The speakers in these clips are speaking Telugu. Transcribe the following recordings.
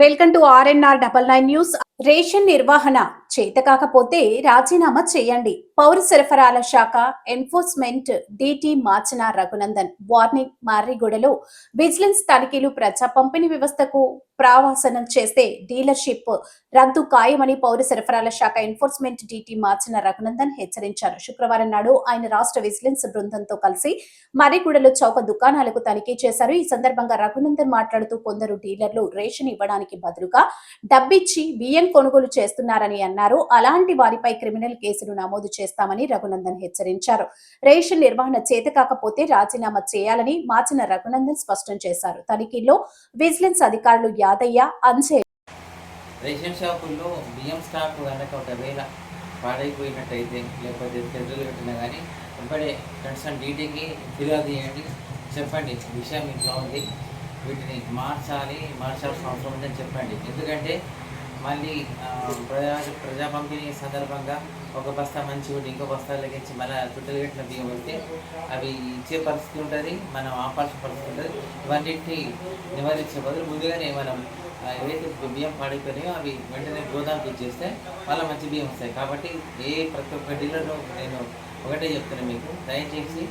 Welcome to RNR double nine news. Ration నిర్వహణ. చేత కాకపోతే రాజీనామా చేయండి. పౌర సరఫరాల శాఖ ఎన్ఫోర్స్మెంట్ డిటి మార్చిన రఘునందన్. వార్నింగ్ మార్రిగూడలో విజిలెన్స్ తనిఖీలు ప్రజా పంపిణీ వ్యవస్థకు ప్రావాసనం చేస్తే డీలర్షిప్ రద్దు ఖాయమని పౌర సరఫరాల శాఖ ఎన్ఫోర్స్మెంట్ డిటి మార్చిన రఘునందన్ హెచ్చరించారు. శుక్రవారం నాడు ఆయన రాష్ట్ర విజిలెన్స్ బృందంతో కలిసి మరిగూడలో చౌక దుకాణాలకు తనిఖీ చేశారు. ఈ సందర్భంగా రఘునందన్ మాట్లాడుతూ కొందరు డీలర్లు రేషన్ ఇవ్వడానికి బదులుగా డబ్బిచ్చి బియ్యం కొనుగోలు చేస్తున్నారని అన్నారు. అలాంటి వారిపై క్రిమినల్ కేసులు నమోదు చేస్తామని రఘునందన్ హెచ్చరించారు. రేషన్ నిర్వహణ చేత కాకపోతే రాజీనామా చేయాలని మార్చిన రఘునందన్ స్పష్టం చేశారు. తనిఖీల్లో విజిలెన్స్ అధికారులు యాదయ్య అంజే రేషన్ షాపుల్లో బియ్యం స్టాక్ కనుక ఒకవేళ పాడైపోయినట్టయితే లేకపోతే తెడ్డలు పెట్టినా కానీ వెంబడే కన్సర్న్ డీటీకి ఫిర్యాదు చేయండి. చెప్పండి. విషయం ఇట్లా ఉంది. వీటిని మార్చాలి మార్చాల్సిన అవసరం ఉందని చెప్పండి. ఎందుకంటే మళ్ళీ ప్రజా ప్రజా పంపిణీ సందర్భంగా ఒక బస్తా మంచి ఉండి ఇంకో బస్తా లెక్కించి మళ్ళీ చుట్టలు కట్టిన బియ్యం పెడితే అవి ఇచ్చే పరిస్థితి ఉంటుంది మనం ఆపాల్సిన పరిస్థితి ఉంటుంది. ఇవన్నిటిని నివారించే బదులు ముందుగానే మనం ఆ, ఏవైతే బియ్యం పాడైపోయినాయో అవి వెంటనే గోదాంకి ఇచ్చేస్తే మళ్ళీ మంచి బియ్యం వస్తాయి. కాబట్టి ఏ ప్రతి ఒక్క డీలర్లో నేను ఒకటే చెప్తున్నాను మీకు. దయచేసి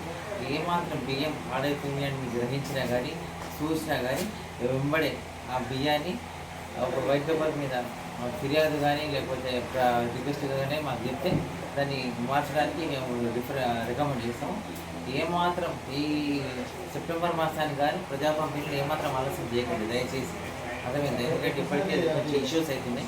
ఏమాత్రం బియ్యం పాడైపోయింది అని మీరు గ్రహించినా కానీ చూసినా కానీ వెంబడే ఆ బియ్యాన్ని ఒక వైట్ పేపర్ మీద ఫిర్యాదు కానీ లేకపోతే రిక్వెస్ట్ కానీ మాకు చెప్తే దాన్ని మార్చడానికి మేము రిఫర్ రికమెండ్ చేస్తాము. ఏమాత్రం ఈ సెప్టెంబర్ మాసానికి కానీ ప్రజా పంపిణీలు ఏమాత్రం ఆలస్యం చేయకండి. దయచేసి. అర్థమైంది? ఎందుకంటే ఇప్పటికే కొంచెం ఇష్యూస్ అవుతున్నాయి.